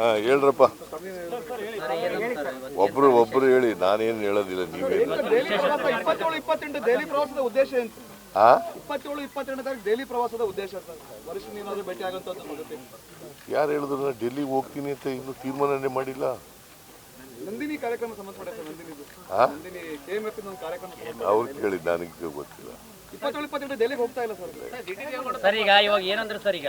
ಹಾಂ ಹೇಳ್ರಪ್ಪ. ಒಬ್ರು ಒಬ್ರು ಹೇಳಿ ನಾನೇನು ಹೇಳೋದಿಲ್ಲ ನೀವೇನು ಪ್ರವಾಸ ಇಪ್ಪತ್ತೇಳು ಇಪ್ಪತ್ತೆಂಟು ದೆಹಲಿ ಪ್ರವಾಸದ ಉದ್ದೇಶ ಏನು ಆ? ಇಪ್ಪತ್ತೇಳು ಇಪ್ಪತ್ತೆರಡು ತಾರೀಕು ದೆಹಲಿ ಪ್ರವಾಸದ ಉದ್ದೇಶ ಸರ್? ವರಿಷ್ಠ ಏನಾದ್ರು ಭೇಟಿ ಆಗುವಂಥದ್ದು ಗೊತ್ತೇ ಯಾರು ಹೇಳಿದ್ರು ನಾನು ಡೆಲ್ಲಿಗೆ ಹೋಗ್ತೀನಿ ಅಂತ ಇನ್ನೂ ತೀರ್ಮಾನನೇ ಮಾಡಿಲ್ಲ? ನಂದಿನಿ ಕಾರ್ಯಕ್ರಮ ಸಂಬಂಧಪಟ್ಟ ಸರ್ ನಂದಿನಿದು ಆ? ನಂದಿನಿ ಕೆ ಎಂ ಎಫ್ ಒಂದು ಕಾರ್ಯಕ್ರಮ ಸಂಬಂಧ ಅವ್ರು ಕೇಳಿ ನನಗೆ ಗೊತ್ತಿಲ್ಲ. ಇಪ್ಪತ್ತೇಳು ಇಪ್ಪತ್ತೆಂಟು ದೆಹಲಿಗೆ ಹೋಗ್ತಾ ಇಲ್ಲ ಸರ್. ಸರ್ ಈಗ ಇವಾಗ ಏನಂದ್ರೆ ಸರ್ ಈಗ?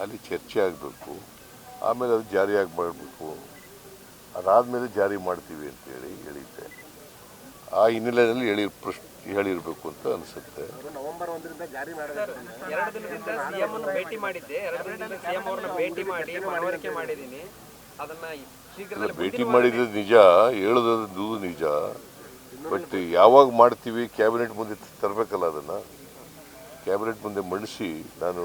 ಅಲ್ಲಿ ಚರ್ಚೆ ಆಗಬೇಕು ಆಮೇಲೆ ಅದು ಜಾರಿಯಾಗಿ ಮಾಡಬೇಕು. ಅದಾದಮೇಲೆ ಜಾರಿ ಮಾಡ್ತೀವಿ ಅಂತೇಳಿ ಹೇಳಿದ್ದೆ. ಆ ಹಿನ್ನೆಲೆಯಲ್ಲಿ ಹೇಳಿ ಪ್ರಶ್ನೆ ಹೇಳಿರಬೇಕು ಅಂತ ಅನಿಸುತ್ತೆ. ಎರಡು ದಿನದಿಂದ ಸಿಎಂ ಅನ್ನು ಭೇಟಿ ಮಾಡಿದ್ದೆ. ಎರಡು ದಿನದಿಂದ ಸಿಎಂ ಅವ್ರನ್ನ ಭೇಟಿ ಮಾಡಿ ಮನವರಿಕೆ ಮಾಡಿದ್ದೀನಿ. ಅದನ್ನ ಶೀಘ್ರದಲ್ಲೇ ಭೇಟಿ ಮಾಡಿದ್ರೆ ನಿಜ ಹೇಳೋದು ನಿಜ. ಬಟ್ ಯಾವಾಗ ಮಾಡ್ತೀವಿ ಕ್ಯಾಬಿನೆಟ್ ಮುಂದೆ ತರಬೇಕಲ್ಲ ಅದನ್ನು. ಕ್ಯಾಬಿನೆಟ್ ಮುಂದೆ ಮಣಿಸಿ ನಾನು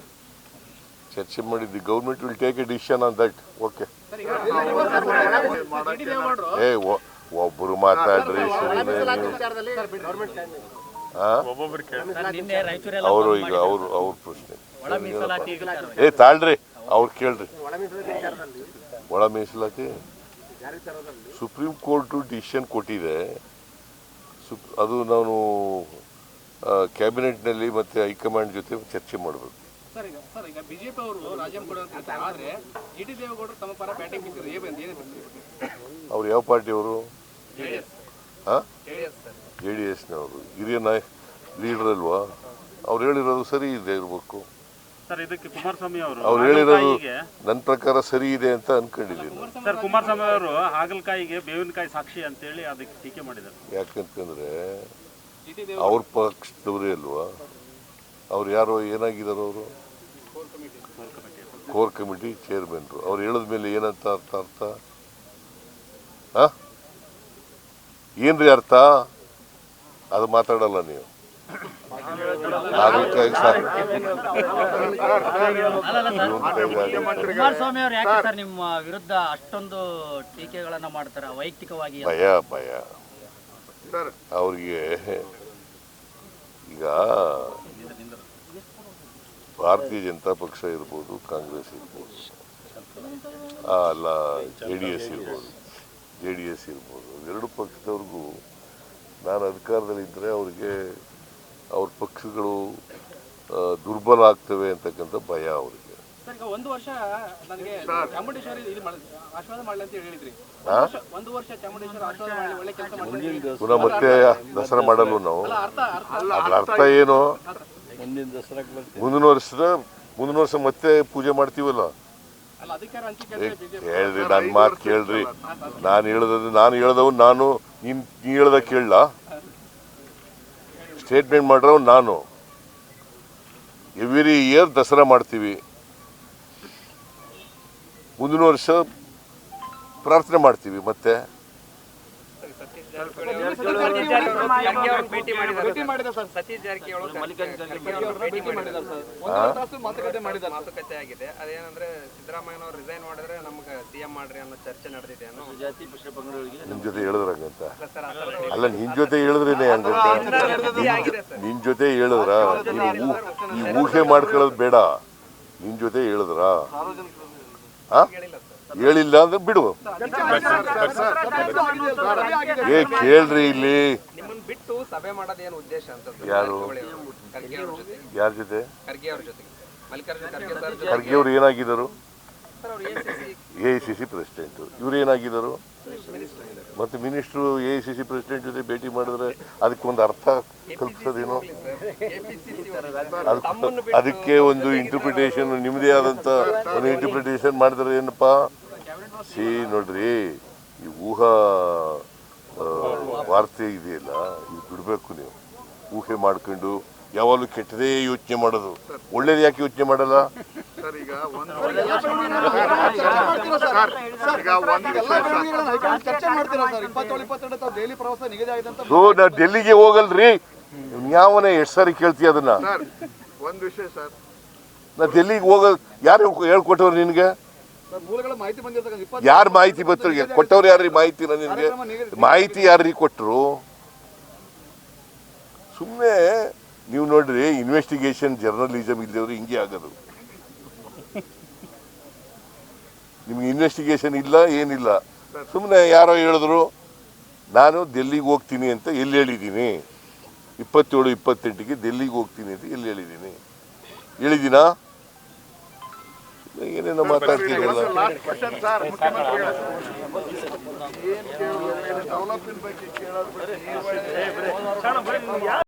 ಚರ್ಚೆ ಮಾಡಿದ್ದು government will take a decision on that okay ಏ ಒಬ್ಬರು ಮಾತಾಡ್ರಿ ಅವರು ಈಗ ಅವರು ಅವ್ರ ಪ್ರಶ್ನೆ. ಏ ತಾಳ್ರಿ ಅವ್ರು ಕೇಳ್ರಿ. ಒಳ ಮೀಸಲಾತಿ ಸುಪ್ರೀಂ ಕೋರ್ಟು ಡಿಸಿಷನ್ ಕೊಟ್ಟಿದೆ. ಸುಪ್ ಅದು ನಾನು ಕ್ಯಾಬಿನೆಟ್ನಲ್ಲಿ ಮತ್ತು ಹೈಕಮಾಂಡ್ ಜೊತೆ ಚರ್ಚೆ ಮಾಡಬೇಕು. ಸರ್ ಈಗ ಸರ್ ಈಗ ಬಿಜೆಪಿ ಅವರು ರಾಜೀನಾಮೆ ಕೊಡುವಂತ ಆದ್ರೆ ಜಿ ಟಿ ದೇವೇಗೌಡರು ತಮ್ಮ ಪರ ಬ್ಯಾಟಿಂಗ್ ಬಿಟ್ಟಿದ್ರು ಏನ್ ಏನಿದೆ ಅವ್ರು ಯಾವ ಪಾರ್ಟಿಯವರು ಅವರು? ಜೆ ಡಿ ಎಸ್ನವರು. ಹಿರಿಯ ನಾಯ್ ಲೀಡರ್ ಅಲ್ವಾ? ಅವ್ರು ಹೇಳಿರೋದು ಸರಿ ಇದೆ ಇರಬೇಕು. ಸರ್ ಇದಕ್ಕೆ ಕುಮಾರಸ್ವಾಮಿ ಅವರು ಅವ್ರು ಹೇಳಿರೋದು ನನ್ನ ಪ್ರಕಾರ ಸರಿ ಇದೆ ಅಂತ ಅನ್ಕೊಂಡಿದ್ದೀನಿ. ಸರ್ ಕುಮಾರಸ್ವಾಮಿ ಅವರು ಹಾಗಲಕಾಯಿಗೆ ಬೇವಿನಕಾಯಿ ಸಾಕ್ಷಿ ಅಂತೇಳಿ ಅದಕ್ಕೆ ಟೀಕೆ ಮಾಡಿದ್ದಾರೆ. ಯಾಕಂತಂದ್ರೆ ಅವ್ರ ಪಕ್ಷದವರೇ ಅಲ್ವಾ? ಅವ್ರು ಯಾರೋ ಏನಾಗಿದ್ದಾರೆ ಅವರು? ಕೋರ್ ಕಮಿಟಿ ಚೇರ್ಮನ್ರು ಅವ್ರು ಹೇಳಿದ ಮೇಲೆ ಏನಂತ ಅರ್ಥ ಅರ್ಥ? ಏನ್ರಿ ಅರ್ಥ? ಅದು ಮಾತಾಡಲ್ಲ ನೀವು. ನಿಮ್ಮ ವಿರುದ್ಧ ಅಷ್ಟೊಂದು ಟೀಕೆಗಳನ್ನ ಮಾಡ್ತಾರೆ ವೈಯಕ್ತಿಕವಾಗಿ ಭಯ ಭಯ. ಅವ್ರಿಗೆ ಈಗ ಭಾರತೀಯ ಜನತಾ ಪಕ್ಷ ಇರ್ಬೋದು ಕಾಂಗ್ರೆಸ್ ಇರ್ಬೋದು. ಅಲ್ಲ ಜೆ ಡಿ ಎಸ್ ಇರ್ಬೋದು ಜೆ ಡಿ ಎಸ್ ಇರ್ಬೋದು ಎರಡು ಪಕ್ಷದವ್ರಿಗೂ ನಾನು ಅಧಿಕಾರದಲ್ಲಿದ್ದರೆ ಅವ್ರಿಗೆ ಅವ್ರ ಪಕ್ಷಗಳು ದುರ್ಬಲ ಆಗ್ತವೆ ಅಂತಕ್ಕಂಥ ಭಯ ಅವರಿಗೆ. ಒಂದು ವರ್ಷ ನನಗೆ ಚಾಮುಂಡೇಶ್ವರಿ ಇದು ಮಾಡ ಆಶೀರ್ವಾದ ಮಾಡಲಿ ಅಂತ ಹೇಳಿದ್ರಿ. ಒಂದು ವರ್ಷ ಚಾಮುಂಡೇಶ್ವರಿ ಆಶೀರ್ವಾದ ಮಾಡಲಿ ಒಳ್ಳೆ ಕೆಲಸ ಮಾಡಿ ಪುನಃ ಮತ್ತೆ ದಸರಾ ಮಾಡಲು ನಾವು? ಅರ್ಥ ಅರ್ಥ. ಮುಂದಿನ ವರ್ಷದ ಮುಂದಿನ ವರ್ಷ ಮತ್ತೆ ಪೂಜೆ ಮಾಡ್ತೀವಲ್ಲ? ಹೇಳ್ರಿ ನನ್ನ ಮಾತು ಕೇಳ್ರಿ. ನಾನು ಹೇಳ್ದದು ನಾನು ಹೇಳ್ದವ್ ನಾನು ನೀನು ನೀ ಹೇಳ್ದ ಕೇಳಲ್ಲ ಸ್ಟೇಟ್ಮೆಂಟ್ ಮಾಡ್ರವ್ ನಾನು. ಎವ್ರಿ ಇಯರ್ ದಸರಾ ಮಾಡ್ತೀವಿ. ಮುಂದಿನ ವರ್ಷ ಪ್ರಾರ್ಥನೆ ಮಾಡ್ತೀವಿ ಮತ್ತೆ ಸತೀಶ್ ಜಾರಕಿಹೊಳಿ ಅವ್ರನ್ನ ಭೇಟಿ ಮಾಡಿದ್ದಾರೆ ಸರ್. ಸತೀಶ್ ಜಾರಕಿಹೊಳಿ ಖರ್ಗೆ ಸರ್. ಮಾತುಕತೆ ಆಗಿದೆ ಅದೇನಂದ್ರೆ ಸಿದ್ದರಾಮಯ್ಯನವ್ರು ರಿಸೈನ್ ಮಾಡಿದ್ರೆ ನಮ್ಗೆ ಸಿಎಂ ಮಾಡ್ರಿ ಅನ್ನೋ ಚರ್ಚೆ ನಡೆದಿದೆ ಅನ್ನೋ ನಿಮ್ ಜೊತೆ ಹೇಳಿದ್ರಂಗಂತ ಅಲ್ಲ ನಿನ್ ಜೊತೆ ಹೇಳಿದ್ರೇನೆ ನಿನ್ ಜೊತೆ ಹೇಳಿದ್ರ ಊಹೆ ಮಾಡ್ಕೊಳ್ಳೋದು ಬೇಡ ನಿನ್ ಜೊತೆ ಹೇಳಿದ್ರ? ಹೇಳಿಲ್ಲ ಅಂದ್ರೆ ಬಿಡು ಏ ಕೇಳ್ರಿ ಇಲ್ಲಿ. ಬಿಟ್ಟು ಸಭೆ ಮಾಡೋದೇನು ಉದ್ದೇಶ ಅಂತ ಯಾರು? ಯಾರ ಜೊತೆ? ಖರ್ಗೆ ಅವರು ಏನಾಗಿದ್ದರು? A I C. C president ಇವ್ರು ಏನಾಗಿದ್ದರು? ಮತ್ತೆ minister A I C C president ಜೊತೆ ಭೇಟಿ ಮಾಡಿದ್ರೆ ಅದಕ್ಕೊಂದು ಅರ್ಥ ಕಲ್ಪಿಸೋದೇನು? ಅದಕ್ಕೆ ಅದಕ್ಕೆ ಒಂದು ಇಂಟರ್ಪ್ರಿಟೇಷನ್ ನಿಮ್ಮದೇ ಆದಂತ ಒಂದು ಇಂಟರ್ಪ್ರಿಟೇಷನ್ ಮಾಡಿದ್ರೆ ಏನಪ್ಪ? ಸಿ ನೋಡ್ರಿ ಈ ಊಹಾ ವಾರ್ತೆ ಇದೆಯಲ್ಲ ಇದು ಬಿಡಬೇಕು ನೀವು. ಊಹೆ ಮಾಡ್ಕೊಂಡು ಯಾವಾಗಲೂ ಕೆಟ್ಟದೇ ಯೋಚನೆ ಮಾಡೋದು. ಒಳ್ಳೇದು ಯಾಕೆ ಯೋಚನೆ ಮಾಡಲ್ಲ? ಸೊ ನಾ ಡೆಲ್ಲಿಗೆ ಹೋಗಲ್ರಿ. ಯಾವನೇ ಎಷ್ಟು ಸಾರಿ ಕೇಳ್ತೀಯ ಅದನ್ನ? ಸರ್ ಒಂದು ವಿಷಯ ಸರ್. ನಾ ಡೆಲ್ಲಿಗೆ ಹೋಗಲ್ ಯಾರು ಹೇಳ್ಕೊಟ್ಟವ್ರು ನಿನ್ಗೆ? ಯಾರು ಮಾಹಿತಿ ಬರ್ತವ್ರಿಗೆ ಕೊಟ್ಟವ್ರು ಯಾರ್ರಿ ಮಾಹಿತಿ ನಿಮಗೆ ಮಾಹಿತಿ ಯಾರಿಗೆ ಕೊಟ್ಟರು ಸುಮ್ಮನೆ ನೀವು ನೋಡ್ರಿ ಇನ್ವೆಸ್ಟಿಗೇಷನ್ ಜರ್ನಲಿಸಮ್ ಇಲ್ಲದವ್ರು ಹಿಂಗೆ ಆಗೋದು. ನಿಮ್ಗೆ ಇನ್ವೆಸ್ಟಿಗೇಷನ್ ಇಲ್ಲ ಏನಿಲ್ಲ. ಸುಮ್ಮನೆ ಯಾರೋ ಹೇಳಿದ್ರು ನಾನು ಡೆಲ್ಲಿಗೆ ಹೋಗ್ತೀನಿ ಅಂತ ಎಲ್ಲಿ ಹೇಳಿದ್ದೀನಿ? ಇಪ್ಪತ್ತೇಳು ಇಪ್ಪತ್ತೆಂಟಿಗೆ ಡೆಲ್ಲಿಗೆ ಹೋಗ್ತೀನಿ ಅಂತ ಎಲ್ಲಿ ಹೇಳಿದ್ದೀನಿ? ಹೇಳಿದ್ದೀನಾ? ಏನೇನೋ ಮಾತಾಡ್ತೀರಲ್ಲ ಬಗ್ಗೆ